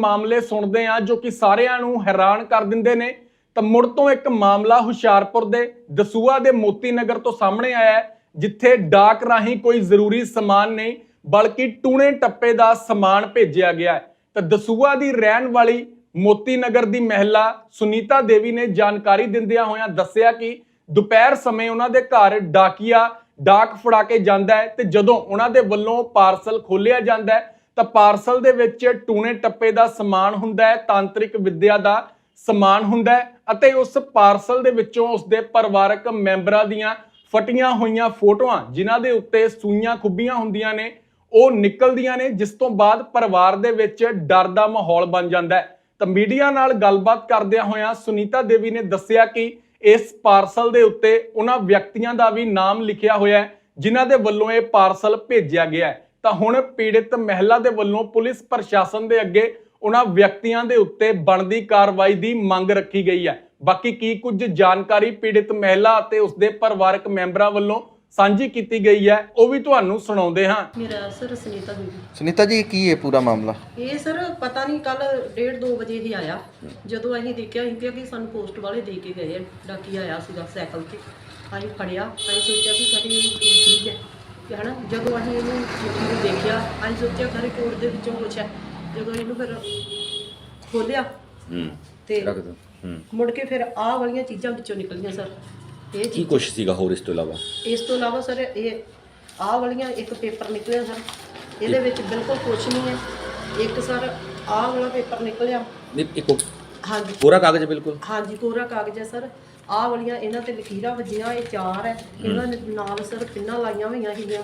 ਮਾਮਲੇ ਸੁਣਦੇ ਆ ਜੋ ਕਿ ਸਾਰਿਆਂ ਨੂੰ ਹੈਰਾਨ ਕਰ ਦਿੰਦੇ ਨੇ। ਤਾਂ ਮੁੜ ਤੋਂ ਇੱਕ ਮਾਮਲਾ ਹੁਸ਼ਿਆਰਪੁਰ ਦੇ ਦਸੂਆ ਦੇ ਮੋਤੀ ਨਗਰ ਤੋਂ ਸਾਹਮਣੇ ਆਇਆ ਹੈ, ਜਿੱਥੇ ਡਾਕ ਰਾਹੀਂ ਕੋਈ ਜ਼ਰੂਰੀ ਸਮਾਨ ਨਹੀਂ, ਬਲਕਿ ਟੂਣੇ ਟੱਪੇ ਦਾ ਸਮਾਨ ਭੇਜਿਆ ਗਿਆ ਹੈ। ਤਾਂ ਦਸੂਆ ਦੀ ਰਹਿਣ ਵਾਲੀ ਮੋਤੀ ਨਗਰ ਦੀ ਮਹਿਲਾ ਸੁਨੀਤਾ ਦੇਵੀ ਨੇ ਜਾਣਕਾਰੀ ਦਿੰਦਿਆਂ ਹੋਇਆਂ ਦੱਸਿਆ ਕਿ ਦੁਪਹਿਰ ਸਮੇਂ ਉਹਨਾਂ ਦੇ ਘਰ ਡਾਕੀਆ ਡਾਕ ਫੜਾ ਕੇ ਜਾਂਦਾ ਹੈ ਤੇ ਜਦੋਂ ਉਹਨਾਂ ਦੇ ਵੱਲੋਂ ਪਾਰਸਲ ਖੋਲਿਆ ਜਾਂਦਾ ਹੈ ਤਾਂ ਪਾਰਸਲ ਦੇ ਵਿੱਚ ਟੂਣੇ ਟੱਪੇ ਦਾ ਸਮਾਨ ਹੁੰਦਾ ਹੈ, ਤਾਂਤਰਿਕ ਵਿੱਦਿਆ ਦਾ ਸਮਾਨ ਹੁੰਦਾ ਹੈ ਅਤੇ ਉਸ ਪਾਰਸਲ ਦੇ ਵਿੱਚੋਂ ਉਸਦੇ ਪਰਿਵਾਰਕ ਮੈਂਬਰਾਂ ਦੀਆਂ ਫਟੀਆਂ ਹੋਈਆਂ ਫੋਟੋਆਂ, ਜਿਨ੍ਹਾਂ ਦੇ ਉੱਤੇ ਸੂਈਆਂ ਖੁੱਬੀਆਂ ਹੁੰਦੀਆਂ ਨੇ, ਉਹ ਨਿਕਲਦੀਆਂ ਨੇ, ਜਿਸ ਤੋਂ ਬਾਅਦ ਪਰਿਵਾਰ ਦੇ ਵਿੱਚ ਡਰ ਦਾ ਮਾਹੌਲ ਬਣ ਜਾਂਦਾ ਹੈ। ਤਾਂ ਮੀਡੀਆ ਨਾਲ ਗੱਲਬਾਤ ਕਰਦਿਆਂ ਹੋਇਆਂ ਸੁਨੀਤਾ ਦੇਵੀ ਨੇ ਦੱਸਿਆ ਕਿ ਇਸ ਪਾਰਸਲ ਦੇ ਉੱਤੇ ਉਹਨਾਂ ਵਿਅਕਤੀਆਂ ਦਾ ਵੀ ਨਾਮ ਲਿਖਿਆ ਹੋਇਆ ਹੈ, ਜਿਨ੍ਹਾਂ ਦੇ ਵੱਲੋਂ ਇਹ ਪਾਰਸਲ ਭੇਜਿਆ ਗਿਆ ਹੈ। ਤਾਂ ਹੁਣ ਪੀੜਿਤ ਮਹਿਲਾ ਦੇ ਵੱਲੋਂ ਪੁਲਿਸ ਪ੍ਰਸ਼ਾਸਨ ਦੇ ਅੱਗੇ ਉਹਨਾਂ ਵਿਅਕਤੀਆਂ ਦੇ ਉੱਤੇ ਬਣਦੀ ਕਾਰਵਾਈ ਦੀ ਮੰਗ ਰੱਖੀ ਗਈ ਹੈ। ਬਾਕੀ ਕੀ ਕੁਝ ਜਾਣਕਾਰੀ ਪੀੜਿਤ ਮਹਿਲਾ ਅਤੇ ਉਸਦੇ ਪਰਿਵਾਰਕ ਮੈਂਬਰਾਂ ਵੱਲੋਂ ਸਾਂਝੀ ਕੀਤੀ ਗਈ ਹੈ ਉਹ ਵੀ ਤੁਹਾਨੂੰ ਸੁਣਾਉਂਦੇ ਹਾਂ। ਮੇਰਾ ਸਰ ਸੁਨੀਤਾ ਬੀਬੀ। ਸੁਨੀਤਾ ਜੀ ਕੀ ਹੈ ਪੂਰਾ ਮਾਮਲਾ? ਇਹ ਸਰ ਪਤਾ ਨਹੀਂ ਕੱਲ 1:30 2 ਵਜੇ ਹੀ ਆਇਆ। ਜਦੋਂ ਅਸੀਂ ਦੇਖਿਆ ਅਸੀਂ ਕਿਹਾ ਕਿ ਸਾਨੂੰ ਪੋਸਟ ਵਾਲੇ ਦੇ ਕੇ ਗਏ ਆ। ਡਾਕੀ ਆਇਆ ਸੀਗਾ ਸਾਈਕਲ ਤੇ। ਅਸੀਂ ਫੜਿਆ ਅਸੀਂ ਸੋਚਿਆ ਕਿ ਕਦੀ ਇਹ ਚੀਜ਼ ਹੈ। ਕਿ ਹਨਾ ਜਦੋਂ ਅਸੀਂ ਇਹਨੂੰ ਚਿੱਠੀ ਨੂੰ ਦੇਖਿਆ ਅਸੀਂ ਸੋਚਿਆ ਖਰੇ ਕੋਟ ਦੇ ਵਿੱਚੋਂ ਕੁਛ ਹੈ। ਜਦੋਂ ਇਹਨੂੰ ਫਿਰ ਖੋਲਿਆ ਹੂੰ ਤੇ ਰੱਖ ਦੋ ਹੂੰ। ਮੁੜ ਕੇ ਫਿਰ ਆਹ ਵਾਲੀਆਂ ਚੀਜ਼ਾਂ ਵਿੱਚੋਂ ਨਿਕਲੀਆਂ ਸਰ। ਇਹ ਕੀ ਚੀਜ਼ ਕੁਛ ਸੀਗਾ ਹੋਰ ਇਸ ਤੋਂ ਇਲਾਵਾ? ਇਸ ਤੋਂ ਇਲਾਵਾ ਸਰ ਇਹ ਆਹ ਵਾਲੀਆਂ ਇੱਕ ਪੇਪਰ ਨਿਕਲਿਆ ਸਰ। ਇਹਦੇ ਵਿੱਚ ਬਿਲਕੁਲ ਕੁਛ ਨਹੀਂ ਹੈ। ਇੱਕ ਸਰ ਆਹ ਵਾਲਾ ਪੇਪਰ ਨਿਕਲਿਆ। ਨਹੀਂ ਇੱਕ ਹਾਂਜੀ। ਕੋਰਾ ਕਾਗਜ਼ ਹੈ ਬਿਲਕੁਲ? ਹਾਂਜੀ ਕੋਰਾ ਕਾਗਜ਼ ਹੈ ਸਰ। ਆਹ ਵਾਲੀਆਂ ਇਹਨਾਂ ਤੇ ਲਕੀਰਾਂ ਵੱਜੀਆਂ ਇਹ ਚਾਰ ਹੈ ਇਹਨਾਂ ਨੇ ਨਾਲ ਸਰ ਪਿੰਨਾਂ ਲਾਈਆਂ ਹੋਈਆਂ ਸੀਗੀਆਂ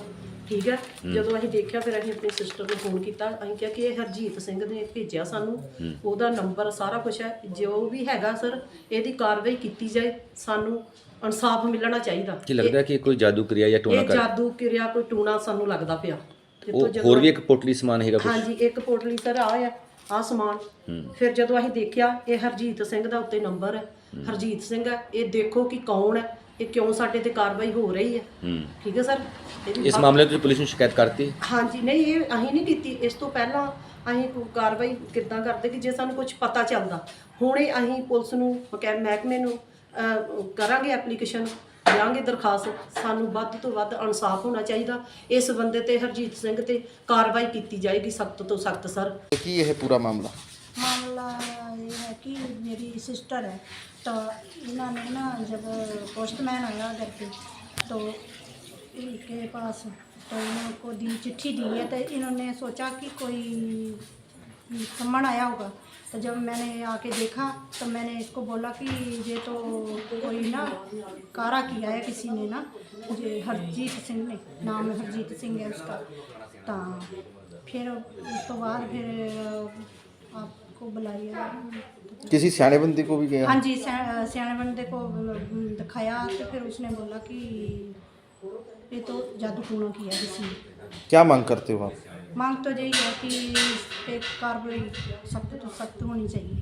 ਠੀਕ ਹੈ। ਜਦੋਂ ਅਸੀਂ ਦੇਖਿਆ ਫਿਰ ਅਸੀਂ ਆਪਣੀ ਸਿਸਟਰ ਨੂੰ ਫੋਨ ਕੀਤਾ। ਅਸੀਂ ਕਿਹਾ ਕਿ ਇਹ ਹਰਜੀਤ ਸਿੰਘ ਨੇ ਭੇਜਿਆ ਸਾਨੂੰ। ਉਹਦਾ ਨੰਬਰ ਸਾਰਾ ਕੁਝ ਹੈ ਜੋ ਵੀ ਹੈਗਾ ਸਰ ਇਹਦੀ ਕਾਰਵਾਈ ਕੀਤੀ ਜਾਏ। ਸਾਨੂੰ ਇਨਸਾਫ ਮਿਲਣਾ ਚਾਹੀਦਾ। ਕੀ ਲੱਗਦਾ ਕਿ ਕੋਈ ਜਾਦੂ ਕਰਿਆ ਜਾਂ ਇਹ ਕਰ ਜਾਦੂ ਕਿਰਿਆ ਕੋਈ ਟੂਣਾ ਸਾਨੂੰ ਲੱਗਦਾ ਪਿਆ। ਹੋਰ ਵੀ ਇੱਕ ਪੋਟਲੀ ਸਮਾਨ ਹੈਗਾ ਕੁਛ? ਹਾਂਜੀ ਇੱਕ ਪੋਟਲੀ ਸਰ ਆ ਆ ਆ ਸਮਾਨ। ਫਿਰ ਜਦੋਂ ਅਸੀਂ ਦੇਖਿਆ ਇਹ ਹਰਜੀਤ ਸਿੰਘ ਦਾ ਉੱਤੇ ਨੰਬਰ ਹੈ। ਹਰਜੀਤ ਸਿੰਘ ਹੈ। ਇਹ ਦੇਖੋ ਕਿ ਕੌਣ ਹੈ। ਇਹ ਕਿਉਂ ਸਾਡੇ ਤੇ ਕਾਰਵਾਈ ਹੋ ਰਹੀ ਹੈ? ਠੀਕ ਹੈ ਸਰ? ਇਸ ਮਾਮਲੇ ਤੁਸੀਂ ਪੁਲਿਸ ਨੂੰ ਸ਼ਿਕਾਇਤ ਕਰਤੀ? ਹਾਂਜੀ। ਨਹੀਂ ਇਹ ਅਸੀਂ ਨਹੀਂ ਕੀਤੀ। ਇਸ ਤੋਂ ਪਹਿਲਾਂ ਅਸੀਂ ਕੋਈ ਕਾਰਵਾਈ ਕਿੱਦਾਂ ਕਰਦੇ ਕਿ ਜੇ ਸਾਨੂੰ ਕੁਝ ਪਤਾ ਚੱਲਦਾ। ਹੁਣੇ ਅਸੀਂ ਪੁਲਿਸ ਨੂੰ ਮਹਿਕਮੇ ਨੂੰ ਕਰਾਂਗੇ ਐਪਲੀਕੇਸ਼ਨ। ਦਿਆਂਗੇ ਦਰਖਾਸਤ ਸਾਨੂੰ ਵੱਧ ਤੋਂ ਵੱਧ ਇਨਸਾਫ ਹੋਣਾ ਚਾਹੀਦਾ ਇਸ ਬੰਦੇ ਤੇ ਹਰਜੀਤ ਸਿੰਘ ਤੇ ਕਾਰਵਾਈ ਕੀਤੀ ਜਾਏਗੀ ਸਖਤ ਤੋਂ ਸਖਤ ਸਰ ਕੀ ਇਹ ਪੂਰਾ ਮਾਮਲਾ मामला ये है कि मेरी सिस्टर है तो इन्होंने ना जब पोस्टमैन आया घर पे तो इनके पास तो इनको दी चिट्ठी दी है तो इन्होंने सोचा कि कोई सम्मन आया होगा तो जब मैंने आके देखा तो मैंने इसको बोला कि ये तो कोई ना कारा किया है किसी ने ना ये हरजीत सिंह ने नाम हरजीत सिंह है उसका। तो फिर उस तो बाद फिर आपको बुलाया किसी सियाने बंदे को भी गया? हाँ जी सिया- सियाने बंदे को दिखाया तो फिर उसने बोला कि ये तो जादू टूना किया किसी ने। क्या मांग करते हो आप? मांग तो यही है कि इस पे कार्रवाई सख्त तो सख्त होनी चाहिए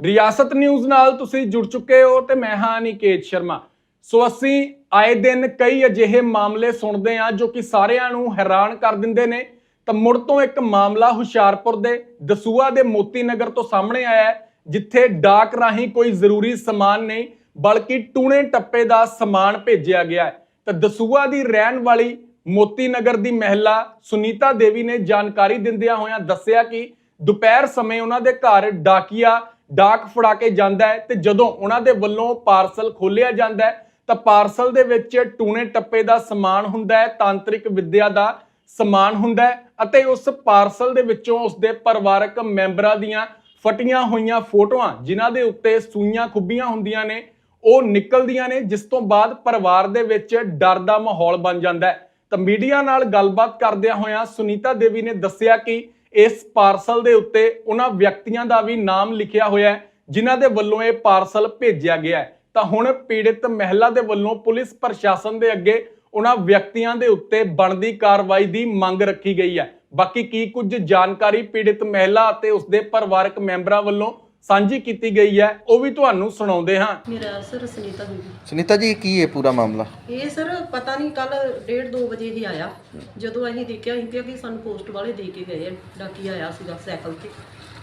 ਰਿਆਸਤ ਨਿਊਜ਼ ਨਾਲ ਤੁਸੀਂ ਜੁੜ ਚੁੱਕੇ ਹੋ ਤੇ ਮੈਂ ਹਾਂ ਨਿਕੇਤ ਸ਼ਰਮਾ ਸੋ ਅਸੀਂ ਆਏ ਦਿਨ ਕਈ ਅਜਿਹੇ ਮਾਮਲੇ ਸੁਣਦੇ ਹਾਂ ਜੋ ਕਿ ਸਾਰਿਆਂ ਨੂੰ ਹੈਰਾਨ ਕਰ ਦਿੰਦੇ ਨੇ ਤਾਂ ਮੁੜ ਤੋਂ ਇੱਕ ਮਾਮਲਾ ਹੁਸ਼ਿਆਰਪੁਰ ਦੇ ਦਸੂਆ ਦੇ ਮੋਤੀ ਨਗਰ ਤੋਂ ਸਾਹਮਣੇ ਆਇਆ ਹੈ ਜਿੱਥੇ ਡਾਕ ਰਾਹੀਂ ਕੋਈ ਜ਼ਰੂਰੀ ਸਮਾਨ ਨਹੀਂ ਬਲਕਿ ਟੂਣੇ ਟੱਪੇ ਦਾ ਸਮਾਨ ਭੇਜਿਆ ਗਿਆ ਹੈ ਤਾਂ ਦਸੂਆ ਦੀ ਰਹਿਣ ਵਾਲੀ ਮੋਤੀ ਨਗਰ ਦੀ ਮਹਿਲਾ ਸੁਨੀਤਾ ਦੇਵੀ ਨੇ ਜਾਣਕਾਰੀ ਦਿੰਦਿਆਂ ਹੋਇਆਂ ਦੱਸਿਆ ਕਿ ਦੁਪਹਿਰ ਸਮੇਂ ਉਹਨਾਂ ਦੇ ਘਰ ਡਾਕੀਆ ਡਾਕ ਫੜਾ ਕੇ ਜਾਂਦਾ ਹੈ ਤੇ ਜਦੋਂ ਉਹਨਾਂ ਦੇ ਵੱਲੋਂ ਪਾਰਸਲ ਖੋਲਿਆ ਜਾਂਦਾ ਹੈ, ਤਾਂ ਪਾਰਸਲ ਦੇ ਵਿੱਚ ਟੂਣੇ ਟੱਪੇ ਦਾ ਸਮਾਨ ਹੁੰਦਾ ਹੈ, ਤਾਂਤਰਿਕ ਵਿੱਦਿਆ ਦਾ ਸਮਾਨ ਹੁੰਦਾ ਹੈ ਅਤੇ ਉਸ ਪਾਰਸਲ ਦੇ ਵਿੱਚੋਂ ਉਸਦੇ ਪਰਿਵਾਰਕ ਮੈਂਬਰਾਂ ਦੀਆਂ ਫਟੀਆਂ ਹੋਈਆਂ ਫੋਟੋਆਂ, ਜਿਨ੍ਹਾਂ ਦੇ ਉੱਤੇ ਸੂਈਆਂ ਖੁੱਬੀਆਂ ਹੁੰਦੀਆਂ ਨੇ, ਉਹ ਨਿਕਲਦੀਆਂ ਨੇ, ਜਿਸ ਤੋਂ ਬਾਅਦ ਪਰਿਵਾਰ ਦੇ ਵਿੱਚ ਡਰ ਦਾ ਮਾਹੌਲ ਬਣ ਜਾਂਦਾ ਹੈ। ਤਾਂ ਮੀਡੀਆ ਨਾਲ ਗੱਲਬਾਤ ਕਰਦਿਆਂ ਹੋਇਆਂ ਸੁਨੀਤਾ ਦੇਵੀ ਨੇ ਦੱਸਿਆ ਕਿ ਇਸ ਪਾਰਸਲ ਦੇ ਉੱਤੇ ਉਹਨਾਂ ਵਿਅਕਤੀਆਂ ਦਾ ਵੀ ਨਾਮ ਲਿਖਿਆ ਹੋਇਆ ਹੈ, ਜਿਨ੍ਹਾਂ ਦੇ ਵੱਲੋਂ ਇਹ ਪਾਰਸਲ ਭੇਜਿਆ ਗਿਆ ਹੈ। ਤਾਂ ਹੁਣ ਪੀੜਿਤ ਮਹਿਲਾ ਦੇ ਵੱਲੋਂ ਪੁਲਿਸ ਪ੍ਰਸ਼ਾਸਨ ਦੇ ਅੱਗੇ ਉਹਨਾਂ ਵਿਅਕਤੀਆਂ ਦੇ ਉੱਤੇ ਬਣਦੀ ਕਾਰਵਾਈ ਦੀ ਮੰਗ ਰੱਖੀ ਗਈ ਹੈ। ਬਾਕੀ ਕੀ ਕੁਝ ਜਾਣਕਾਰੀ ਪੀੜਿਤ ਮਹਿਲਾ ਅਤੇ ਉਸਦੇ ਪਰਿਵਾਰਕ ਮੈਂਬਰਾਂ ਵੱਲੋਂ ਸਾਂਝੀ ਕੀਤੀ ਗਈ ਹੈ ਉਹ ਵੀ ਤੁਹਾਨੂੰ ਸੁਣਾਉਂਦੇ ਹਾਂ। ਮੇਰਾ ਸਰ ਸੁਨੀਤਾ ਬੀਬੀ। ਸੁਨੀਤਾ ਜੀ ਕੀ ਹੈ ਪੂਰਾ ਮਾਮਲਾ? ਇਹ ਸਰ ਪਤਾ ਨਹੀਂ ਕੱਲ 1:30 2 ਵਜੇ ਹੀ ਆਇਆ। ਜਦੋਂ ਅਸੀਂ ਦੇਖਿਆ ਅਸੀਂ ਕਿਹਾ ਕਿ ਸਾਨੂੰ ਪੋਸਟ ਵਾਲੇ ਦੇ ਕੇ ਗਏ ਆ। ਡਾਕੀ ਆਇਆ ਸੀਗਾ ਸਾਈਕਲ ਤੇ।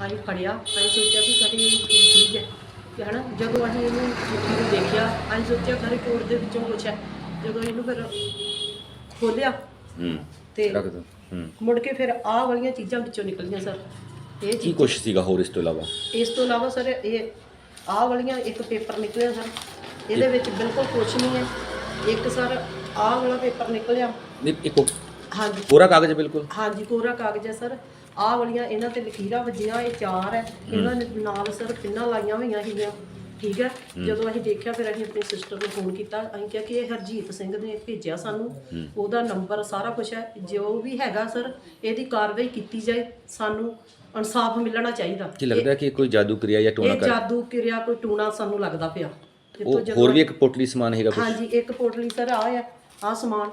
ਅਸੀਂ ਫੜਿਆ ਅਸੀਂ ਸੋਚਿਆ ਕਿ ਕਦੇ ਇਹ ਕੀ ਚੀਜ਼ ਹੈ। ਕਿ ਹਨਾ ਜਦੋਂ ਅਸੀਂ ਇਹਨੂੰ ਚਿੱਠੀ ਨੂੰ ਦੇਖਿਆ ਅਸੀਂ ਸੋਚਿਆ ਖਰੇ ਕੋਟ ਦੇ ਵਿੱਚੋਂ ਕੁਛ ਹੈ। ਜਦੋਂ ਇਹਨੂੰ ਫਿਰ ਖੋਲਿਆ ਹੂੰ ਤੇ ਰੱਖ ਦੋ। ਹੂੰ। ਮੁੜ ਕੇ ਫਿਰ ਆਹ ਵਾਲੀਆਂ ਚੀਜ਼ਾਂ ਵਿੱਚੋਂ ਨਿਕਲੀਆਂ ਸਰ। ਇਹ ਕੀ ਚੀਜ਼ ਕੁਛ ਸੀਗਾ ਹੋਰ ਇਸ ਤੋਂ ਇਲਾਵਾ? ਇਸ ਤੋਂ ਇਲਾਵਾ ਸਰ ਇਹ ਆਹ ਵਾਲੀਆਂ ਇੱਕ ਪੇਪਰ ਨਿਕਲਿਆ ਸਰ। ਇਹਦੇ ਵਿੱਚ ਬਿਲਕੁਲ ਕੁਛ ਨਹੀਂ ਹੈ। ਇੱਕ ਸਰ ਆਹ ਵਾਲਾ ਪੇਪਰ ਨਿਕਲਿਆ। ਨਹੀਂ ਇੱਕ ਹਾਂਜੀ। ਪੂਰਾ ਕਾਗਜ਼ ਹੈ ਬਿਲਕੁਲ? ਹਾਂਜੀ ਕੋਰਾ ਕਾਗਜ਼ ਹੈ ਸਰ। ਆਹ ਵਾਲੀਆਂ ਇਹਨਾਂ ਤੇ ਲਕੀਰਾਂ ਵੱਜੀਆਂ ਇਹ ਚਾਰ ਹੈ। ਇਹਨਾਂ ਨੇ ਨਾਲ ਸਰ ਪਿੰਨਾਂ ਲਾਈਆਂ ਹੋਈਆਂ ਸੀਗੀਆਂ। ਠੀਕ ਹੈ? ਜਦੋਂ ਅਸੀਂ ਦੇਖਿਆ ਫਿਰ ਅਸੀਂ ਆਪਣੇ ਸਿਸਟਰ ਨੂੰ ਫੋਨ ਕੀਤਾ। ਅਸੀਂ ਕਿਹਾ ਕਿ ਇਹ ਹਰਜੀਤ ਸਿੰਘ ਨੇ ਭੇਜਿਆ ਸਾਨੂੰ। ਉਹਦਾ ਨੰਬਰ ਸਾਰਾ ਕੁਝ ਹੈ। ਜੋ ਵੀ ਹੈਗਾ ਸਰ ਇਹਦੀ ਕਾਰਵਾਈ ਕੀਤੀ ਜਾਏ ਸਾਨੂੰ। ਇਨਸਾਫ ਮਿਲਣਾ ਚਾਹੀਦਾ। ਕੀ ਲੱਗਦਾ ਕਿ ਕੋਈ ਜਾਦੂ ਕਿਰਿਆ ਜਾਂ ਟੋਨਾ ਇਹ ਕਰ ਜਾਦੂ ਕਿਰਿਆ ਕੋਈ ਟੂਣਾ ਸਾਨੂੰ ਲੱਗਦਾ ਪਿਆ। ਉਹ ਹੋਰ ਵੀ ਇੱਕ ਪੋਟਲੀ ਸਮਾਨ ਹੈਗਾ ਕੁਛ? ਹਾਂਜੀ ਇੱਕ ਪੋਟਲੀ ਸਰ ਆ ਆ ਆ ਸਮਾਨ।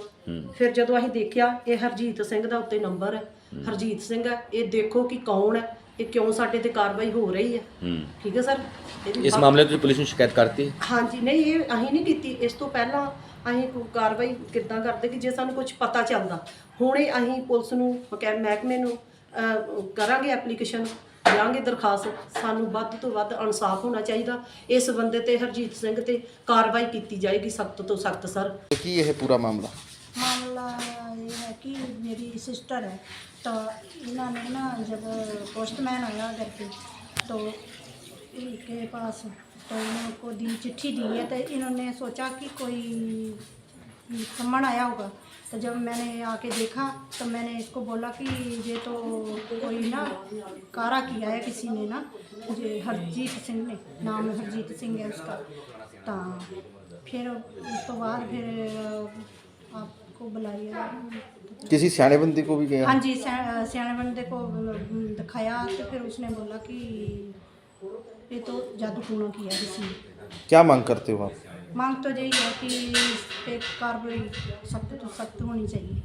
ਫਿਰ ਜਦੋਂ ਅਸੀਂ ਦੇਖਿਆ ਇਹ ਹਰਜੀਤ ਸਿੰਘ ਦਾ ਉੱਤੇ ਨੰਬਰ ਹੈ। ਹਰਜੀਤ ਸਿੰਘ ਹੈ ਇਹ ਦੇਖੋ ਕਿ ਕੌਣ ਹੈ ਇਹ ਕਿਉਂ ਸਾਡੇ ਤੇ ਕਾਰਵਾਈ ਹੋ ਰਹੀ ਹੈ। ਹੂੰ। ਠੀਕ ਹੈ ਸਰ? ਇਹਦੀ ਇਸ ਮਾਮਲੇ 'ਚ ਪੁਲਿਸ ਨੂੰ ਸ਼ਿਕਾਇਤ ਕਰਤੀ? ਹਾਂਜੀ ਨਹੀਂ ਇਹ ਅਸੀਂ ਨਹੀਂ ਕੀਤੀ। ਇਸ ਤੋਂ ਪਹਿਲਾਂ ਅਸੀਂ ਕੋਈ ਕਾਰਵਾਈ ਕਿੱਦਾਂ ਕਰਦੇ ਕਿ ਜੇ ਸਾਨੂੰ ਕੁਝ ਪਤਾ ਚੱਲਦਾ। ਹੁਣੇ ਅਸੀਂ ਪੁਲਿਸ ਨੂੰ ਮਕੈ- ਮਹਿਕਮੇ ਨੂੰ ਕਰਾਂਗੇ ਐਪਲੀਕੇਸ਼ਨ ਦਿਆਂਗੇ ਦਰਖਾਸਤ ਸਾਨੂੰ ਵੱਧ ਤੋਂ ਵੱਧ ਇਨਸਾਫ ਹੋਣਾ ਚਾਹੀਦਾ ਇਸ ਬੰਦੇ ਤੇ ਹਰਜੀਤ ਸਿੰਘ ਤੇ ਕਾਰਵਾਈ ਕੀਤੀ ਜਾਏਗੀ ਸਖਤ ਤੋਂ ਸਖਤ ਸਰ ਕੀ ਇਹ ਪੂਰਾ ਮਾਮਲਾ मामला ये है कि मेरी सिस्टर है तो इन्होंने ना जब पोस्टमैन आया घर पे तो इनके पास तो इनको दी चिट्ठी दी है तो इन्होंने सोचा कि कोई सम्मन आया होगा तो जब मैंने आके देखा तो मैंने इसको बोला कि ये तो कोई ना कारा किया है किसी ने ना ये हरजीत सिंह ने नाम हरजीत सिंह है उसका। तो फिर उस तो बाद फिर आपको बुलाया किसी सियाणेबंदी को भी गया? हाँ जी सियाणेबंदी को दिखाया तो फिर उसने बोला कि ये तो जादू टूना किया किसी ने। क्या मांग करते हो आप? मांग तो यही है कि इस पे कार्रवाई सख्त तो सख्त होनी चाहिए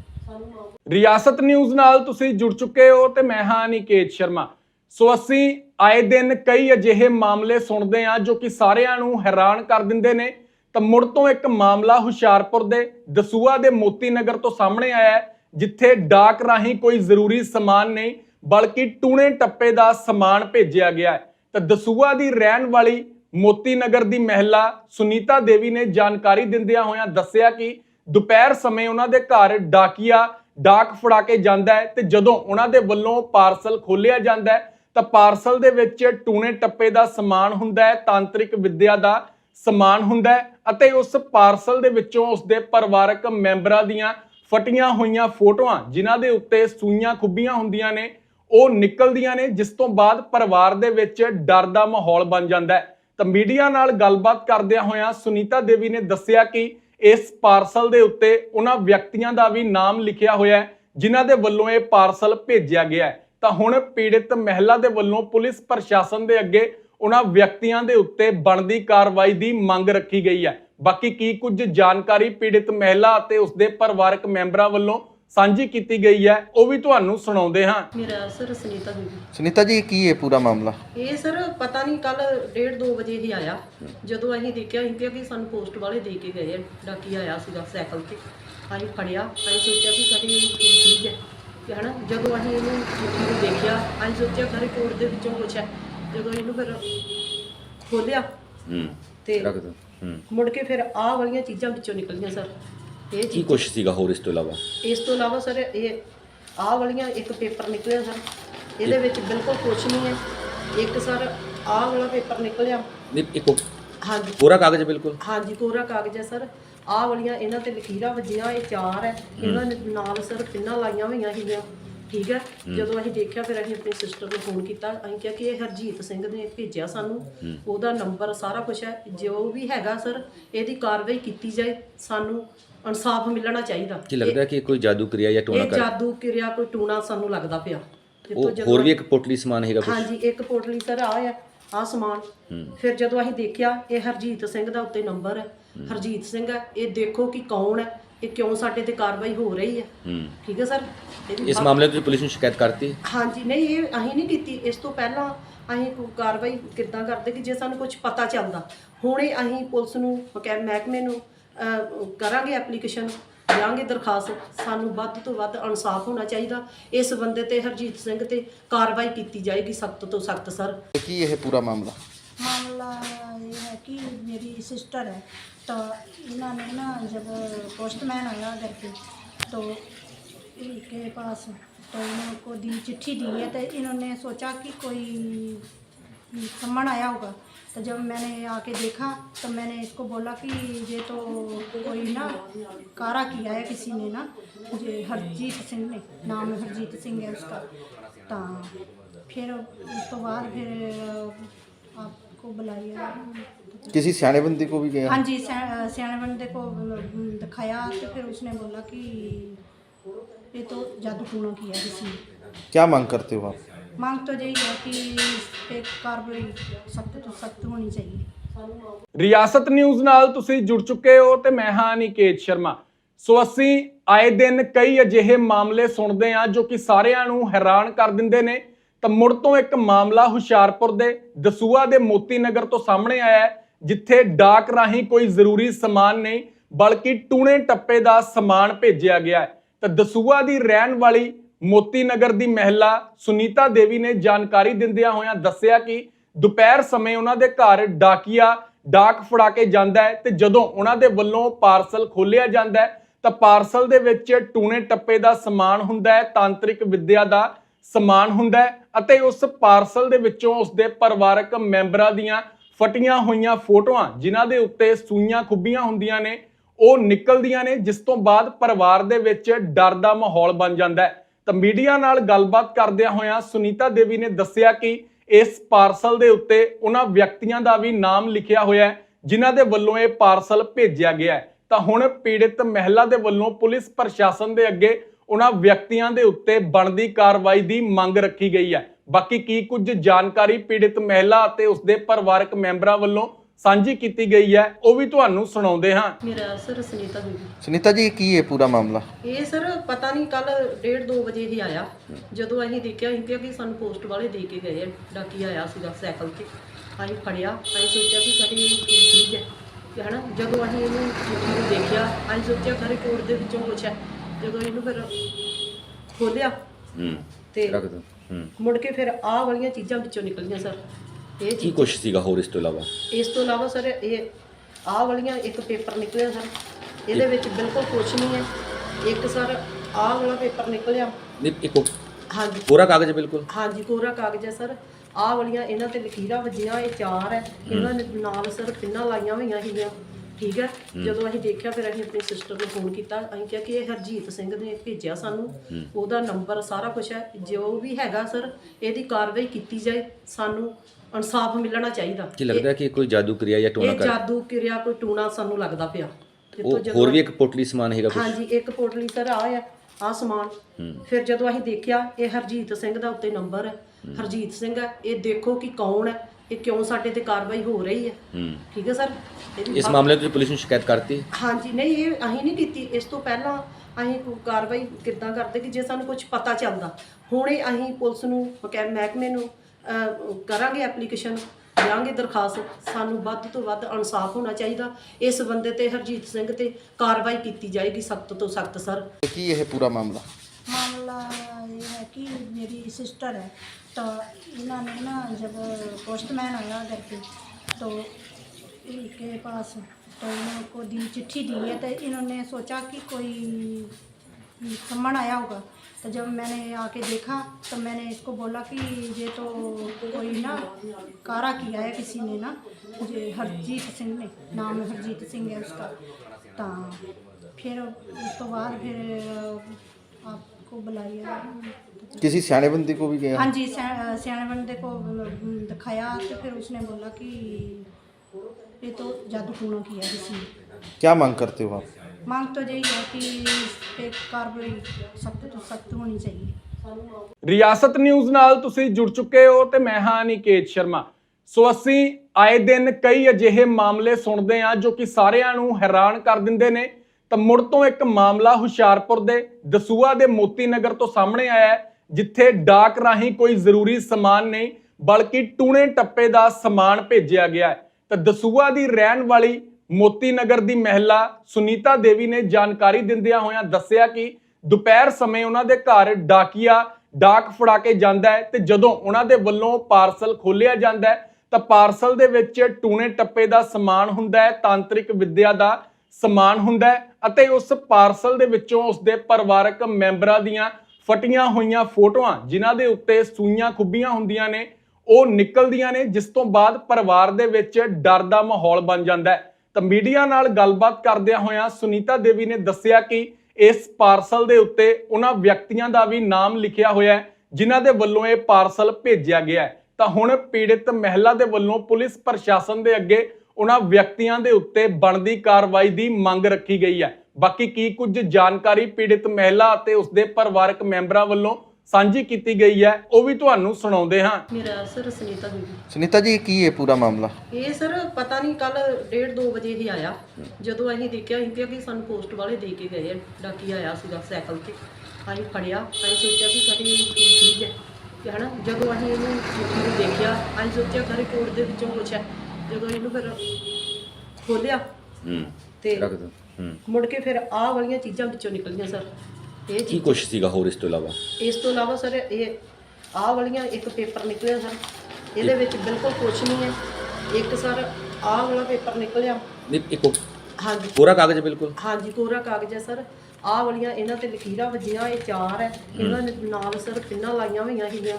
ਰਿਆਸਤ ਨਿਊਜ਼ ਨਾਲ ਤੁਸੀਂ ਜੁੜ ਚੁੱਕੇ ਹੋ ਤੇ ਮੈਂ ਹਾਂ ਨਿਕੇਤ ਸ਼ਰਮਾ ਸੋ ਅਸੀਂ ਆਏ ਦਿਨ ਕਈ ਅਜਿਹੇ ਮਾਮਲੇ ਸੁਣਦੇ ਹਾਂ ਜੋ ਕਿ ਸਾਰਿਆਂ ਨੂੰ ਹੈਰਾਨ ਕਰ ਦਿੰਦੇ ਨੇ ਤਾਂ ਮੁੜ ਤੋਂ ਇੱਕ ਮਾਮਲਾ ਹੁਸ਼ਿਆਰਪੁਰ ਦੇ ਦਸੂਆ ਦੇ ਮੋਤੀ ਨਗਰ ਤੋਂ ਸਾਹਮਣੇ ਆਇਆ ਹੈ ਜਿੱਥੇ ਡਾਕ ਰਾਹੀਂ ਕੋਈ ਜ਼ਰੂਰੀ ਸਮਾਨ ਨਹੀਂ ਬਲਕਿ ਟੂਣੇ ਟੱਪੇ ਦਾ ਸਮਾਨ ਭੇਜਿਆ ਗਿਆ ਹੈ ਤਾਂ ਦਸੂਆ ਦੀ ਰਹਿਣ ਵਾਲੀ ਮੋਤੀ ਨਗਰ ਦੀ ਮਹਿਲਾ ਸੁਨੀਤਾ ਦੇਵੀ ਨੇ ਜਾਣਕਾਰੀ ਦਿੰਦਿਆਂ ਹੋਇਆਂ ਦੱਸਿਆ ਕਿ ਦੁਪਹਿਰ ਸਮੇਂ ਉਹਨਾਂ ਦੇ ਘਰ ਡਾਕੀਆ ਡਾਕ ਫੜਾ ਕੇ ਜਾਂਦਾ ਹੈ ਤੇ ਜਦੋਂ ਉਹਨਾਂ ਦੇ ਵੱਲੋਂ ਪਾਰਸਲ ਖੋਲਿਆ ਜਾਂਦਾ ਹੈ, ਤਾਂ ਪਾਰਸਲ ਦੇ ਵਿੱਚ ਟੂਣੇ ਟੱਪੇ ਦਾ ਸਮਾਨ ਹੁੰਦਾ ਹੈ, ਤਾਂਤਰਿਕ ਵਿੱਦਿਆ ਦਾ ਸਮਾਨ ਹੁੰਦਾ ਹੈ ਅਤੇ ਉਸ ਪਾਰਸਲ ਦੇ ਵਿੱਚੋਂ ਉਸ ਦੇ ਪਰਿਵਾਰਕ ਮੈਂਬਰਾਂ ਦੀਆਂ ਫਟੀਆਂ ਹੋਈਆਂ ਫੋਟੋਆਂ ਜਿਨ੍ਹਾਂ ਦੇ ਉੱਤੇ ਸੂਈਆਂ ਖੁੱਬੀਆਂ ਹੁੰਦੀਆਂ ਨੇ, ਉਹ ਨਿਕਲਦੀਆਂ ਨੇ, ਜਿਸ ਤੋਂ ਬਾਅਦ ਪਰਿਵਾਰ ਦੇ ਵਿੱਚ ਡਰ ਦਾ ਮਾਹੌਲ ਬਣ ਜਾਂਦਾ ਹੈ। ਤਾਂ ਮੀਡੀਆ ਨਾਲ ਗੱਲਬਾਤ ਕਰਦਿਆਂ ਹੋਇਆਂ ਸੁਨੀਤਾ ਦੇਵੀ ਨੇ ਦੱਸਿਆ ਕਿ ਇਸ ਪਾਰਸਲ ਦੇ ਉੱਤੇ ਉਹਨਾਂ ਵਿਅਕਤੀਆਂ ਦਾ ਵੀ ਨਾਮ ਲਿਖਿਆ ਹੋਇਆ ਹੈ, ਜਿਨ੍ਹਾਂ ਦੇ ਵੱਲੋਂ ਇਹ ਪਾਰਸਲ ਭੇਜਿਆ ਗਿਆ ਹੈ। ਤਾਂ ਹੁਣ ਪੀੜਿਤ ਮਹਿਲਾ ਦੇ ਵੱਲੋਂ ਪੁਲਿਸ ਪ੍ਰਸ਼ਾਸਨ ਦੇ ਅੱਗੇ ਉਹਨਾਂ ਵਿਅਕਤੀਆਂ ਦੇ ਉੱਤੇ ਬਣਦੀ ਕਾਰਵਾਈ ਦੀ ਮੰਗ ਰੱਖੀ ਗਈ ਹੈ। ਬਾਕੀ ਕੀ ਕੁਝ ਜਾਣਕਾਰੀ ਪੀੜਿਤ ਮਹਿਲਾ ਅਤੇ ਉਸਦੇ ਪਰਿਵਾਰਕ ਮੈਂਬਰਾਂ ਵੱਲੋਂ ਸਾਂਝੀ ਕੀਤੀ ਗਈ ਹੈ ਉਹ ਵੀ ਤੁਹਾਨੂੰ ਸੁਣਾਉਂਦੇ ਹਾਂ। ਮੇਰਾ ਸਰ ਸੁਨੀਤਾ ਦੇਵੀ ਸੁਨੀਤਾ ਜੀ ਕੀ ਹੈ ਪੂਰਾ ਮਾਮਲਾ? ਇਹ ਸਰ ਪਤਾ ਨਹੀਂ ਕੱਲ 1:30 2 ਵਜੇ ਹੀ ਆਇਆ। ਜਦੋਂ ਅਸੀਂ ਦੇਖਿਆ ਅਸੀਂ ਕਿਹਾ ਕਿ ਸਾਨੂੰ ਪੋਸਟ ਵਾਲੇ ਦੇ ਕੇ ਗਏ ਆ ਡਾਕੀ ਆਇਆ ਸੀਗਾ ਸਾਈਕਲ ਤੇ। ਅਸੀਂ ਫੜਿਆ ਅਸੀਂ ਸੋਚਿਆ ਕਿ ਕਦੇ ਇਹ ਕੀ ਚੀਜ਼ ਹੈ। ਕਿ ਹਨਾ ਜਦੋਂ ਅਸੀਂ ਇਹਨੂੰ ਚਿੱਠੀ ਨੂੰ ਦੇਖਿਆ ਅਸੀਂ ਸੋਚਿਆ ਖਰੇ ਕੋਟ ਦੇ ਵਿੱਚੋਂ ਕੁਛ ਹੈ। ਜਦੋਂ ਇਹਨੂੰ ਫਿਰ ਖੋਲਿਆ ਹੂੰ ਤੇ ਰੱਖ ਦੋ। ਹੂੰ। ਮੁੜ ਕੇ ਫਿਰ ਆਹ ਵਾਲੀਆਂ ਚੀਜ਼ਾਂ ਵਿੱਚੋਂ ਨਿਕਲੀਆਂ ਸਰ। ਇਹ ਕੀ ਕੁਛ ਸੀਗਾ ਹੋਰ ਇਸ ਤੋਂ ਇਲਾਵਾ? ਇਸ ਤੋਂ ਇਲਾਵਾ ਸਰ ਇਹ ਆਹ ਵਾਲੀਆਂ ਇੱਕ ਪੇਪਰ ਨਿਕਲਿਆ ਸਰ। ਇਹਦੇ ਵਿੱਚ ਬਿਲਕੁਲ ਕੁਛ ਨਹੀਂ ਹੈ। ਇੱਕ ਸਰ ਆਹ ਵਾਲਾ ਪੇਪਰ ਨਿਕਲਿਆ। ਨਹੀਂ ਇੱਕ ਹਾਂਜੀ। ਪੂਰਾ ਕਾਗਜ਼ ਬਿਲਕੁਲ? ਹਾਂਜੀ ਕੋਰਾ ਕਾਗਜ਼ ਹੈ ਸਰ। ਆਹ ਵਾਲੀਆਂ ਇਹਨਾਂ ਤੇ ਲਕੀਰਾਂ ਵੱਜੀਆਂ ਇਹ ਚਾਰ ਹੈ। ਇਹਨਾਂ ਨੇ ਨਾਲ ਸਰ ਪਿੰਨਾਂ ਲਾਈਆਂ ਹੋਈਆਂ ਸੀਗੀਆਂ। ਠੀਕ ਹੈ? ਜਦੋਂ ਅਸੀਂ ਦੇਖਿਆ ਫਿਰ ਅਸੀਂ ਆਪਣੀ ਸਿਸਟਰ ਨੂੰ ਫੋਨ ਕੀਤਾ। ਅਸੀਂ ਕਿਹਾ ਕਿ ਇਹ ਹਰਜੀਤ ਸਿੰਘ ਨੇ ਭੇਜਿਆ ਸਾਨੂੰ। ਉਹਦਾ ਨੰਬਰ ਸਾਰਾ ਕੁਝ ਹੈ। ਜੋ ਵੀ ਹੈਗਾ ਸਰ ਇਹਦੀ ਕਾਰਵਾਈ ਕੀਤੀ ਜਾਏ। ਸਾਨੂੰ ਇਨਸਾਫ ਮਿਲਣਾ ਚਾਹੀਦਾ। ਕੀ ਲੱਗਦਾ ਕਿ ਕੋਈ ਜਾਦੂ ਕਿਰਿਆ ਜਾਂ ਟੋਨਾ ਇਹ ਕਰ ਜਾਦੂ ਕਿਰਿਆ ਕੋਈ ਟੂਣਾ ਸਾਨੂੰ ਲੱਗਦਾ ਪਿਆ। ਦੇਖੋ ਉਹ ਜਦੋਂ- ਹੋਰ ਵੀ ਇੱਕ ਪੋਟਲੀ ਸਮਾਨ ਹੈਗਾ ਕੁਛ? ਹਾਂਜੀ ਇੱਕ ਪੋਟਲੀ ਸਰ ਆ ਆ ਆ ਸਮਾਨ। ਫਿਰ ਜਦੋਂ ਅਸੀਂ ਦੇਖਿਆ ਇਹ ਹਰਜੀਤ ਸਿੰਘ ਦਾ ਉੱਤੇ ਨੰਬਰ ਹੈ। ਹਰਜੀਤ ਸਿੰਘ ਹੈ। ਇਹ ਦੇਖੋ ਕਿ ਕੌਣ ਹੈ। ਇਹ ਕਿਉਂ ਸਾਡੇ ਤੇ ਕਾਰਵਾਈ ਹੋ ਰਹੀ ਹੈ। ਹੂੰ। ਠੀਕ ਹੈ ਸਰ? ਇਸ ਮਾਮਲੇ 'ਚ ਤੁਸੀਂ ਪੁਲਿਸ ਨੂੰ ਸ਼ਿਕਾਇਤ ਕਰਤੀ? ਹਾਂਜੀ ਨਹੀਂ ਇਹ ਅਸੀਂ ਨਹੀਂ ਕੀਤੀ। ਇਸ ਤੋਂ ਪਹਿਲਾਂ ਅਸੀਂ ਕੋਈ ਕਾਰਵਾਈ ਕਿੱਦਾਂ ਕਰਦੇ ਕਿ ਜੇ ਸਾਨੂੰ ਕੁਝ ਪਤਾ ਚੱਲਦਾ। ਹੁਣੇ ਅਸੀਂ ਪੁਲਿਸ ਨੂੰ ਮਕੈ- ਮਹਿਕਮੇ ਨੂੰ ਅਹ, ਕਰਾਂਗੇ ਐਪਲੀਕੇਸ਼ਨ ਦਿਆਂਗੇ ਦਰਖਾਸਤ। ਸਾਨੂੰ ਵੱਧ ਤੋਂ ਵੱਧ ਇਨਸਾਫ ਹੋਣਾ ਚਾਹੀਦਾ। ਇਸ ਬੰਦੇ ਤੇ ਹਰਜੀਤ ਸਿੰਘ ਤੇ ਕਾਰਵਾਈ ਕੀਤੀ ਜਾਏਗੀ ਸਖਤ ਤੋਂ ਸਖਤ ਸਰ। ਕੀ ਇਹ ਪੂਰਾ ਮਾਮਲਾ? मामला ये है कि मेरी सिस्टर है तो इन्होंने ना जब पोस्टमैन आया घर पे तो इनके पास तो इनको दी चिट्ठी दी है तो इन्होंने सोचा कि कोई सम्मन आया होगा तो जब मैंने आके देखा तो मैंने इसको बोला कि ये तो कोई ना कारा किया है किसी ने ना ये हरजीत सिंह ने नाम हरजीत सिंह है उसका तो फिर उस तो बाद फिर आपको बुलाया किसी सियाने बंदी को भी गया हाँ जी सिया- सियाने बंदे को अम, दिखाया तो फिर उसने बोला कि ये तो जादू टूना किया किसी ने क्या मांग करते हो आप मांग तो यही है कि इस पे कार्रवाई सख्त तो सख्त होनी चाहिए ਰਿਆਸਤ ਨਿਊਜ਼ ਨਾਲ ਤੁਸੀਂ ਜੁੜ ਚੁੱਕੇ ਹੋ ਤੇ ਮੈਂ ਹਾਂ ਅਨਿਕੇਤ ਸ਼ਰਮਾ ਸੋ ਅਸੀਂ ਆਏ ਦਿਨ ਕਈ ਅਜਿਹੇ ਮਾਮਲੇ ਸੁਣਦੇ ਹਾਂ ਜੋ ਕਿ ਸਾਰਿਆਂ ਨੂੰ ਹੈਰਾਨ ਕਰ ਦਿੰਦੇ ਨੇ ਤਾਂ ਮੁੜ ਤੋਂ ਇੱਕ ਮਾਮਲਾ ਹੁਸ਼ਿਆਰਪੁਰ ਦੇ ਦਸੂਆ ਦੇ ਮੋਤੀ ਨਗਰ ਤੋਂ ਸਾਹਮਣੇ ਆਇਆ ਹੈ, ਜਿੱਥੇ ਡਾਕ ਰਾਹੀਂ ਕੋਈ ਜ਼ਰੂਰੀ ਸਮਾਨ ਨਹੀਂ, ਬਲਕਿ ਟੂਣੇ ਟੱਪੇ ਦਾ ਸਮਾਨ ਭੇਜਿਆ ਗਿਆ ਹੈ। ਤਾਂ ਦਸੂਆ ਦੀ ਰਹਿਣ ਵਾਲੀ ਮੋਤੀ ਨਗਰ ਦੀ ਮਹਿਲਾ ਸੁਨੀਤਾ ਦੇਵੀ ਨੇ ਜਾਣਕਾਰੀ ਦਿੰਦਿਆਂ ਹੋਇਆਂ ਦੱਸਿਆ ਕਿ ਦੁਪਹਿਰ ਸਮੇਂ ਉਹਨਾਂ ਦੇ ਘਰ ਡਾਕੀਆ ਡਾਕ ਫੜਾ ਕੇ ਜਾਂਦਾ ਹੈ ਤੇ ਜਦੋਂ ਉਹਨਾਂ ਦੇ ਵੱਲੋਂ ਪਾਰਸਲ ਖੋਲ੍ਹਿਆ ਜਾਂਦਾ ਹੈ, ਤਾਂ ਪਾਰਸਲ ਦੇ ਵਿੱਚ ਟੂਣੇ ਟੱਪੇ ਦਾ ਸਮਾਨ ਹੁੰਦਾ ਹੈ, ਤਾਂਤਰਿਕ ਵਿੱਦਿਆ ਦਾ ਸਮਾਨ ਹੁੰਦਾ ਅਤੇ ਉਸ ਪਾਰਸਲ ਦੇ ਵਿੱਚੋਂ ਉਸਦੇ ਪਰਿਵਾਰਕ ਮੈਂਬਰਾਂ ਦੀਆਂ ਫਟੀਆਂ ਹੋਈਆਂ ਫੋਟੋਆਂ, ਜਿਨ੍ਹਾਂ ਦੇ ਉੱਤੇ ਸੂਈਆਂ ਖੁੱਬੀਆਂ ਹੁੰਦੀਆਂ ਨੇ, ਉਹ ਨਿਕਲਦੀਆਂ ਨੇ, ਜਿਸ ਤੋਂ ਬਾਅਦ ਪਰਿਵਾਰ ਦੇ ਵਿੱਚ ਡਰ ਦਾ ਮਾਹੌਲ ਬਣ ਜਾਂਦਾ ਹੈ। ਤਾਂ ਮੀਡੀਆ ਨਾਲ ਗੱਲਬਾਤ ਕਰਦਿਆਂ ਹੋਇਆਂ ਸੁਨੀਤਾ ਦੇਵੀ ਨੇ ਦੱਸਿਆ ਕਿ ਇਸ ਪਾਰਸਲ ਦੇ ਉੱਤੇ ਉਹਨਾਂ ਵਿਅਕਤੀਆਂ ਦਾ ਵੀ ਨਾਮ ਲਿਖਿਆ ਹੋਇਆ ਹੈ, ਜਿਨ੍ਹਾਂ ਦੇ ਵੱਲੋਂ ਇਹ ਪਾਰਸਲ ਭੇਜਿਆ ਗਿਆ ਹੈ। ਤਾਂ ਹੁਣ ਪੀੜਿਤ ਮਹਿਲਾ ਦੇ ਵੱਲੋਂ ਪੁਲਿਸ ਪ੍ਰਸ਼ਾਸਨ ਦੇ ਅੱਗੇ ਉਹਨਾਂ ਵਿਅਕਤੀਆਂ ਦੇ ਉੱਤੇ ਬਣਦੀ ਕਾਰਵਾਈ ਦੀ ਮੰਗ ਰੱਖੀ ਗਈ ਹੈ। ਬਾਕੀ ਕੀ ਕੁਝ ਜਾਣਕਾਰੀ ਪੀੜਿਤ ਮਹਿਲਾ ਅਤੇ ਉਸਦੇ ਪਰਿਵਾਰਕ ਮੈਂਬਰਾਂ ਵੱਲੋਂ ਸਾਂਝੀ ਕੀਤੀ ਗਈ ਹੈ ਉਹ ਵੀ ਤੁਹਾਨੂੰ ਸੁਣਾਉਂਦੇ ਹਾਂ। ਮੇਰਾ ਸਰ ਸੁਨੀਤਾ ਬੀਬੀ ਸੁਨੀਤਾ ਜੀ ਕੀ ਇਹ ਪੂਰਾ ਮਾਮਲਾ? ਇਹ ਸਰ ਪਤਾ ਨਹੀਂ ਕੱਲ 1:30 2 ਵਜੇ ਹੀ ਆਇਆ। ਜਦੋਂ ਅਸੀਂ ਦੇਖਿਆ ਅਸੀਂ ਕਿਹਾ ਕਿ ਸਾਨੂੰ ਪੋਸਟ ਵਾਲੇ ਦੇ ਕੇ ਗਏ ਆ ਡਾਕੀ ਆਇਆ ਸੀਗਾ ਸਾਈਕਲ ਤੇ। ਅਸੀਂ ਫੜਿਆ ਅਸੀਂ ਸੋਚਿਆ ਕਿ ਕਦੀ ਕੀ ਚੀਜ਼ ਹੈ। ਕਿ ਹਨਾ ਜਦੋਂ ਅਸੀਂ ਇਹਨੂੰ ਚੀਜ਼ ਨੂੰ ਦੇਖਿਆ ਅਸੀਂ ਸੋਚਿਆ ਕਿ ਰਿਪੋਰਟ ਦੇ ਵਿੱਚੋਂ ਕੁਛ ਹੈ। ਜਦੋਂ ਇਹਨੂੰ ਫਿਰ ਖੋਲਿਆ ਹੂੰ ਤੇ ਰੱਖ ਦੋ ਹੂੰ। ਮੁੜ ਕੇ ਫਿਰ ਆਹ ਵਾਲੀਆਂ ਚੀਜ਼ਾਂ ਵਿੱਚੋਂ ਨਿਕਲੀਆਂ ਸਰ ਇਹ ਕੀ ਚੀਜ਼। ਕੁਛ ਸੀਗਾ ਹੋਰ ਇਸ ਤੋਂ ਇਲਾਵਾ? ਇਸ ਤੋਂ ਇਲਾਵਾ ਸਰ ਇਹ ਆਹ ਵਾਲੀਆਂ ਇੱਕ ਪੇਪਰ ਨਿਕਲਿਆ ਸਰ। ਇਹਦੇ ਵਿੱਚ ਬਿਲਕੁਲ ਕੁਛ ਨਹੀਂ ਹੈ। ਇੱਕ ਸਰ ਆਹ ਵਾਲਾ ਪੇਪਰ ਨਿਕਲਿਆ। ਨਹੀਂ ਇੱਕ ਉਹ ਹਾਂਜੀ। ਪੂਰਾ ਕਾਗਜ਼ ਹੈ ਬਿਲਕੁਲ? ਹਾਂਜੀ ਕੋਰਾ ਕਾਗਜ਼ ਹੈ ਸਰ। ਆਹ ਵਾਲੀਆਂ ਇਹਨਾਂ ਤੇ ਲਕੀਰਾਂ ਵੱਜੀਆਂ ਇਹ ਚਾਰ ਹੈ। ਇਹਨਾਂ ਨੇ ਨਾਲ ਸਰ ਪਿੰਨਾਂ ਲਾਈਆਂ ਹੋਈਆਂ ਸੀਗੀਆਂ। ਠੀਕ ਹੈ? ਜਦੋਂ ਅਸੀਂ ਦੇਖਿਆ ਫਿਰ ਅਸੀਂ ਆਪਣੀ ਸਿਸਟਰ ਨੂੰ ਫੋਨ ਕੀਤਾ। ਅਸੀਂ ਕਿਹਾ ਕਿ ਇਹ ਹਰਜੀਤ ਸਿੰਘ ਨੇ ਭੇਜਿਆ ਸਾਨੂੰ। ਉਹਦਾ ਨੰਬਰ ਸਾਰਾ ਕੁਝ ਹੈ। ਜੋ ਵੀ ਹੈਗਾ ਸਰ ਇਹਦੀ ਕਾਰਵਾਈ ਕੀਤੀ ਜਾਏ। ਸਾਨੂੰ ਇਨਸਾਫ ਮਿਲਣਾ ਚਾਹੀਦਾ। ਕੀ ਲੱਗਦਾ ਕਿ ਕੋਈ ਜਾਦੂ ਕਿਰਿਆ ਜਾਂ ਟੋਨਾ ਇਹ ਕਰ ਜਾਦੂ ਕਿਰਿਆ ਕੋਈ ਟੂਣਾ ਸਾਨੂੰ ਲੱਗਦਾ ਪਿਆ। ਉਹ ਹੋਰ ਵੀ ਇੱਕ ਪੋਟਲੀ ਸਮਾਨ ਹੈਗਾ ਕੁਛ? ਹਾਂਜੀ ਇੱਕ ਪੋਟਲੀ ਸਰ ਆ ਆ ਆ ਸਮਾਨ। ਫਿਰ ਜਦੋਂ ਅਸੀਂ ਦੇਖਿਆ ਇਹ ਹਰਜੀਤ ਸਿੰਘ ਦਾ ਉੱਤੇ ਨੰਬਰ ਹੈ। ਹਰਜੀਤ ਸਿੰਘ ਹੈ। ਇਹ ਦੇਖੋ ਕਿ ਕੌਣ ਹੈ। ਇਹ ਕਿਉਂ ਸਾਡੇ ਤੇ ਕਾਰਵਾਈ ਹੋ ਰਹੀ ਹੈ। ਠੀਕ ਹੈ ਸਰ ਇਸ ਮਾਮਲੇ 'ਚ ਤੁਸੀਂ ਪੁਲਿਸ ਨੂੰ ਸ਼ਿਕਾਇਤ ਕਰਤੀ ਹਾਂਜੀ ਨਹੀਂ ਇਹ ਅਸੀਂ ਨਹੀਂ ਕੀਤੀ ਇਸ ਤੋਂ ਪਹਿਲਾਂ ਅਸੀਂ ਕੋਈ ਕਾਰਵਾਈ ਕਿੱਦਾਂ ਕਰਦੇ ਕਿ ਜੇ ਸਾਨੂੰ ਕੁਝ ਪਤਾ ਚੱਲਦਾ ਹੁਣੇ ਅਸੀਂ ਪੁਲਿਸ ਨੂੰ ਮਕੈ- ਮਹਿਕਮੇ ਨੂੰ ਅਹ, ਕਰਾਂਗੇ ਐਪਲੀਕੇਸ਼ਨ ਦਿਆਂਗੇ ਦਰਖਾਸਤ ਸਾਨੂੰ ਵੱਧ ਤੋਂ ਵੱਧ ਇਨਸਾਫ ਹੋਣਾ ਚਾਹੀਦਾ ਇਸ ਬੰਦੇ ਤੇ ਹਰਜੀਤ ਸਿੰਘ ਤੇ ਕਾਰਵਾਈ ਕੀਤੀ ਜਾਏਗੀ ਸਖਤ ਤੋਂ ਸਖਤ ਸਰ की है पूरा मामला मामला ये है कि मेरी सिस्टर है तो इन्होंने ना जब पोस्टमैन आया घर पे तो इनके पास तो उनको दी चिट्ठी दी है तो इन्होंने सोचा कि कोई सम्मान आया होगा। तो जब मैंने आके देखा तो मैंने इसको बोला कि ये तो कोई ना कारा किया है किसी ने ना ये हरजीत सिंह ने नाम हरजीत सिंह है उसका। तो फिर उस तो बाद फिर आपको बुलाया। किसी सियाने बंदी को भी गया? हाँ जी सिया- सियाने बंदे को दिखाया तो फिर उसने बोला कि ये तो जादू टूना किया किसी ने क्या मांग करते हो आप मांग तो यही है कि इस पे कार्रवाई सख्त तो सख्त होनी चाहिए ਰਿਆਸਤ ਨਿਊਜ਼ ਨਾਲ ਤੁਸੀਂ ਜੁੜ ਚੁੱਕੇ ਹੋ ਤੇ ਮੈਂ ਹਾਂ ਅਨਿਕੇਤ ਸ਼ਰਮਾ ਸੋ ਅਸੀਂ ਆਏ ਦਿਨ ਕਈ ਅਜਿਹੇ ਮਾਮਲੇ ਸੁਣਦੇ ਹਾਂ ਜੋ ਕਿ ਸਾਰਿਆਂ ਨੂੰ ਹੈਰਾਨ ਕਰ ਦਿੰਦੇ ਨੇ ਤਾਂ ਮੁੜ ਤੋਂ ਇੱਕ ਮਾਮਲਾ ਹੁਸ਼ਿਆਰਪੁਰ ਦੇ ਦਸੂਆ ਦੇ ਮੋਤੀ ਨਗਰ ਤੋਂ ਸਾਹਮਣੇ ਆਇਆ ਹੈ ਜਿੱਥੇ ਡਾਕ ਰਾਹੀਂ ਕੋਈ ਜ਼ਰੂਰੀ ਸਮਾਨ ਨਹੀਂ ਬਲਕਿ ਟੂਣੇ ਟੱਪੇ ਦਾ ਸਮਾਨ ਭੇਜਿਆ ਗਿਆ ਹੈ ਤਾਂ ਦਸੂਆ ਦੀ ਰਹਿਣ ਵਾਲੀ ਮੋਤੀ ਨਗਰ ਦੀ ਮਹਿਲਾ ਸੁਨੀਤਾ ਦੇਵੀ ਨੇ ਜਾਣਕਾਰੀ ਦਿੰਦਿਆਂ ਹੋਇਆਂ ਦੱਸਿਆ ਕਿ ਦੁਪਹਿਰ ਸਮੇਂ ਉਹਨਾਂ ਦੇ ਘਰ ਡਾਕੀਆ ਡਾਕ ਫੜਾ ਕੇ ਜਾਂਦਾ ਹੈ ਤੇ ਜਦੋਂ ਉਹਨਾਂ ਦੇ ਵੱਲੋਂ ਪਾਰਸਲ ਖੋਲ੍ਹਿਆ ਜਾਂਦਾ ਹੈ, ਤਾਂ ਪਾਰਸਲ ਦੇ ਵਿੱਚ ਟੂਣੇ ਟੱਪੇ ਦਾ ਸਮਾਨ ਹੁੰਦਾ ਹੈ, ਤਾਂਤਰਿਕ ਵਿੱਦਿਆ ਦਾ ਸਮਾਨ ਹੁੰਦਾ ਹੈ ਅਤੇ ਉਸ ਪਾਰਸਲ ਦੇ ਵਿੱਚੋਂ ਉਸਦੇ ਪਰਿਵਾਰਕ ਮੈਂਬਰਾਂ ਦੀਆਂ ਫਟੀਆਂ ਹੋਈਆਂ ਫੋਟੋਆਂ, ਜਿਨ੍ਹਾਂ ਦੇ ਉੱਤੇ ਸੂਈਆਂ ਖੁੱਬੀਆਂ ਹੁੰਦੀਆਂ ਨੇ ਉਹ ਨਿਕਲਦੀਆਂ ਨੇ, ਜਿਸ ਤੋਂ ਬਾਅਦ ਪਰਿਵਾਰ ਦੇ ਵਿੱਚ ਡਰ ਦਾ ਮਾਹੌਲ ਬਣ ਜਾਂਦਾ ਹੈ। ਤਾਂ ਮੀਡੀਆ ਨਾਲ ਗੱਲਬਾਤ ਕਰਦਿਆਂ ਹੋਇਆਂ ਸੁਨੀਤਾ ਦੇਵੀ ਨੇ ਦੱਸਿਆ ਕਿ ਇਸ ਪਾਰਸਲ ਦੇ ਉੱਤੇ ਉਹਨਾਂ ਵਿਅਕਤੀਆਂ ਦਾ ਵੀ ਨਾਮ ਲਿਖਿਆ ਹੋਇਆ ਹੈ, ਜਿਨ੍ਹਾਂ ਦੇ ਵੱਲੋਂ ਇਹ ਪਾਰਸਲ ਭੇਜਿਆ ਗਿਆ ਹੈ। ਤਾਂ ਹੁਣ ਪੀੜਿਤ ਮਹਿਲਾ ਦੇ ਵੱਲੋਂ ਪੁਲਿਸ ਪ੍ਰਸ਼ਾਸਨ ਦੇ ਅੱਗੇ ਉਹਨਾਂ ਵਿਅਕਤੀਆਂ ਦੇ ਉੱਤੇ ਬਣਦੀ ਕਾਰਵਾਈ ਦੀ ਮੰਗ ਰੱਖੀ ਗਈ ਹੈ। ਬਾਕੀ ਕੀ ਕੁਝ ਜਾਣਕਾਰੀ ਪੀੜਿਤ ਮਹਿਲਾ ਅਤੇ ਉਸਦੇ ਪਰਿਵਾਰਕ ਮੈਂਬਰਾਂ ਵੱਲੋਂ ਸਾਂਝੀ ਕੀਤੀ ਗਈ ਹੈ ਉਹ ਵੀ ਤੁਹਾਨੂੰ ਸੁਣਾਉਂਦੇ ਹਾਂ। ਮੇਰਾ ਸਰ ਸੁਨੀਤਾ ਦੇਵੀ ਸੁਨੀਤਾ ਜੀ ਕੀ ਹੈ ਪੂਰਾ ਮਾਮਲਾ? ਇਹ ਸਰ ਪਤਾ ਨਹੀਂ ਕੱਲ 1:30 2 ਵਜੇ ਹੀ ਆਇਆ। ਜਦੋਂ ਅਸੀਂ ਦੇਖਿਆ ਅਸੀਂ ਕਿਹਾ ਕਿ ਸਾਨੂੰ ਪੋਸਟ ਵਾਲੇ ਦੇ ਕੇ ਗਏ ਆ ਡਾਕੀ ਆਇਆ ਸੀਗਾ ਸਾਈਕਲ ਤੇ। ਅਸੀਂ ਫੜਿਆ ਅਸੀਂ ਸੋਚਿਆ ਕਿ ਕਦੇ ਕੀ ਚੀਜ਼ ਹੈ ਕਿ ਹਨਾ ਜਦੋਂ ਅਸੀਂ ਇਹਨੂੰ ਨੂੰ ਦੇਖਿਆ ਅਸੀਂ ਸੋਚਿਆ ਖਰੇ ਕੋਟ ਦੇ ਵਿੱਚੋਂ ਕੁਛ ਹੈ। ਜਦੋਂ ਇਹਨੂੰ ਫਿਰ ਖੋਲਿਆ ਹੂੰ ਤੇ ਰੱਖ ਦੋ ਹੂੰ। ਮੁੜ ਕੇ ਫਿਰ ਆਹ ਵਾਲੀਆਂ ਚੀਜ਼ਾਂ ਵਿੱਚੋਂ ਨਿਕਲੀਆਂ ਸਰ। ਇਹ ਕੀ ਚੀਜ਼ ਕੁਛ ਸੀਗਾ ਹੋਰ ਇਸ ਤੋਂ ਇਲਾਵਾ? ਇਸ ਤੋਂ ਇਲਾਵਾ ਸਰ ਇਹ ਆਹ ਵਾਲੀਆਂ ਇੱਕ ਪੇਪਰ ਨਿਕਲਿਆ ਸਰ। ਇਹਦੇ ਵਿੱਚ ਬਿਲਕੁਲ ਕੁਛ ਨਹੀਂ ਹੈ। ਇੱਕ ਸਰ ਆਹ ਵਾਲਾ ਪੇਪਰ ਨਿਕਲਿਆ। ਨਹੀਂ ਇੱਕ ਉਹ ਹਾਂਜੀ। ਕੋਰਾ ਕਾਗਜ਼ ਹੈ ਬਿਲਕੁਲ? ਹਾਂਜੀ ਕੋਰਾ ਕਾਗਜ਼ ਹੈ ਸਰ। ਆਹ ਵਾਲੀਆਂ ਇਹਨਾਂ ਤੇ ਲਕੀਰਾਂ ਵੱਜੀਆਂ ਇਹ ਚਾਰ ਹੈ। ਇਹਨਾਂ ਨੇ ਨਾਲ ਸਰ ਪਿੰਨਾਂ ਲਾਈਆਂ ਹੋਈਆਂ ਸੀਗੀਆਂ।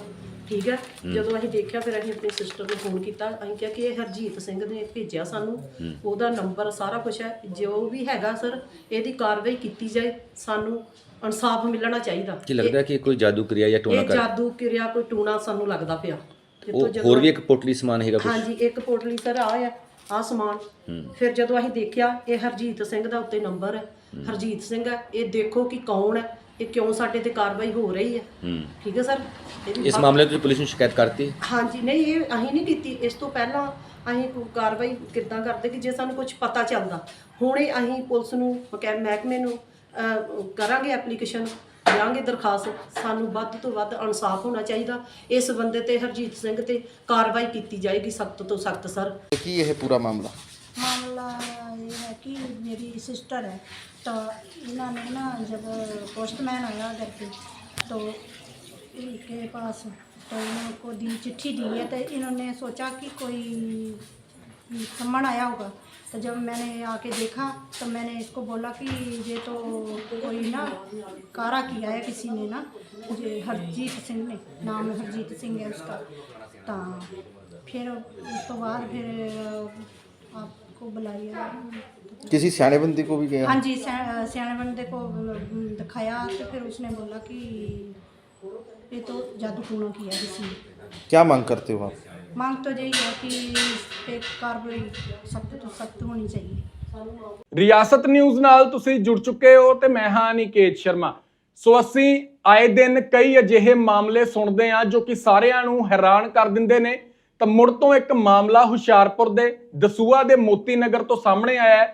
ਠੀਕ ਹੈ? ਜਦੋਂ ਅਸੀਂ ਦੇਖਿਆ ਫਿਰ ਅਸੀਂ ਆਪਣੀ ਸਿਸਟਰ ਨੂੰ ਫੋਨ ਕੀਤਾ। ਅਸੀਂ ਕਿਹਾ ਕਿ ਇਹ ਹਰਜੀਤ ਸਿੰਘ ਨੇ ਭੇਜਿਆ ਸਾਨੂੰ। ਉਹਦਾ ਨੰਬਰ ਸਾਰਾ ਕੁਝ ਹੈ। ਜੋ ਵੀ ਹੈਗਾ ਸਰ ਇਹਦੀ ਕਾਰਵਾਈ ਕੀਤੀ ਜਾਏ ਸਾਨੂੰ। ਇਨਸਾਫ ਮਿਲਣਾ ਚਾਹੀਦਾ। ਕੀ ਲੱਗਦਾ ਕਿ ਕੋਈ ਜਾਦੂ ਕਿਰਿਆ ਜਾਂ ਟੋਨਾ ਇਹ ਕਰ ਜਾਦੂ ਕਿਰਿਆ ਕੋਈ ਟੂਣਾ ਸਾਨੂੰ ਲੱਗਦਾ ਪਿਆ। ਉਹ ਹੋਰ ਵੀ ਇੱਕ ਪੋਟਲੀ ਸਮਾਨ ਹੈਗਾ ਕੁਛ? ਹਾਂਜੀ ਇੱਕ ਪੋਟਲੀ ਸਰ ਆ ਆ ਆ ਸਮਾਨ। ਫਿਰ ਜਦੋਂ ਅਸੀਂ ਦੇਖਿਆ ਇਹ ਹਰਜੀਤ ਸਿੰਘ ਦਾ ਉੱਤੇ ਨੰਬਰ ਹੈ। ਹਰਜੀਤ ਸਿੰਘ ਹੈ ਇਹ ਦੇਖੋ ਕਿ ਕੌਣ ਹੈ ਇਹ ਕਿਉਂ ਸਾਡੇ ਤੇ ਕਾਰਵਾਈ ਹੋ ਰਹੀ ਹੈ। ਠੀਕ ਹੈ ਸਰ? ਇਸ ਮਾਮਲੇ ਤੁਸੀਂ ਪੁਲਿਸ ਨੂੰ ਸ਼ਿਕਾਇਤ ਕਰਤੀ? ਹਾਂਜੀ ਨਹੀਂ ਇਹ ਅਸੀਂ ਨਹੀਂ ਕੀਤੀ। ਇਸ ਤੋਂ ਪਹਿਲਾਂ ਅਸੀਂ ਕੋਈ ਕਾਰਵਾਈ ਕਿੱਦਾਂ ਕਰਦੇ ਕਿ ਜੇ ਸਾਨੂੰ ਕੁਝ ਪਤਾ ਚੱਲਦਾ। ਹੁਣੇ ਅਸੀਂ ਪੁਲਿਸ ਨੂੰ ਮਹਿਕਮੇ ਨੂੰ ਕਰਾਂਗੇ ਐਪਲੀਕੇਸ਼ਨ ਦਿਆਂਗੇ ਦਰਖਾਸਤ ਸਾਨੂੰ ਵੱਧ ਤੋਂ ਵੱਧ ਇਨਸਾਫ ਹੋਣਾ ਚਾਹੀਦਾ ਇਸ ਬੰਦੇ ਤੇ ਹਰਜੀਤ ਸਿੰਘ ਤੇ ਕਾਰਵਾਈ ਕੀਤੀ ਜਾਏਗੀ ਸਖਤ ਤੋਂ ਸਖਤ ਸਰ ਕੀ ਇਹ ਪੂਰਾ ਮਾਮਲਾ मामला ये है कि मेरी सिस्टर है तो इन्होंने ना जब पोस्टमैन आया घर पे तो इनके पास तो इनको दी चिट्ठी दी है तो इन्होंने सोचा कि कोई सम्मन आया होगा तो जब मैंने आके देखा तो मैंने इसको बोला कि ये तो कोई ना कारा किया है किसी ने ना ये हरजीत सिंह ने नाम हरजीत सिंह है उसका। तो फिर उस तो बाद फिर आपको बुलाया। किसी सियाने बंदे को भी गया? हाँ जी सियाने बंदे को दिखाया तो फिर उसने बोला कि ये तो जादू टूना किया किसी क्या मांग करते हो आप? मांग तो यही है कि इस पे कार्रवाई सख्त तो सख्त होनी चाहिए ਰਿਆਸਤ ਨਿਊਜ਼ ਨਾਲ ਤੁਸੀਂ ਜੁੜ ਚੁੱਕੇ ਹੋ ਤੇ ਮੈਂ ਹਾਂ ਨਿਕੇਤ ਸ਼ਰਮਾ ਸੋ ਅਸੀਂ ਆਏ ਦਿਨ ਕਈ ਅਜਿਹੇ ਮਾਮਲੇ ਸੁਣਦੇ ਹਾਂ ਜੋ ਕਿ ਸਾਰਿਆਂ ਨੂੰ ਹੈਰਾਨ ਕਰ ਦਿੰਦੇ ਨੇ ਤਾਂ ਮੁੜ ਤੋਂ ਇੱਕ ਮਾਮਲਾ ਹੁਸ਼ਿਆਰਪੁਰ ਦੇ ਦਸੂਆ ਦੇ ਮੋਤੀ ਨਗਰ ਤੋਂ ਸਾਹਮਣੇ ਆਇਆ ਹੈ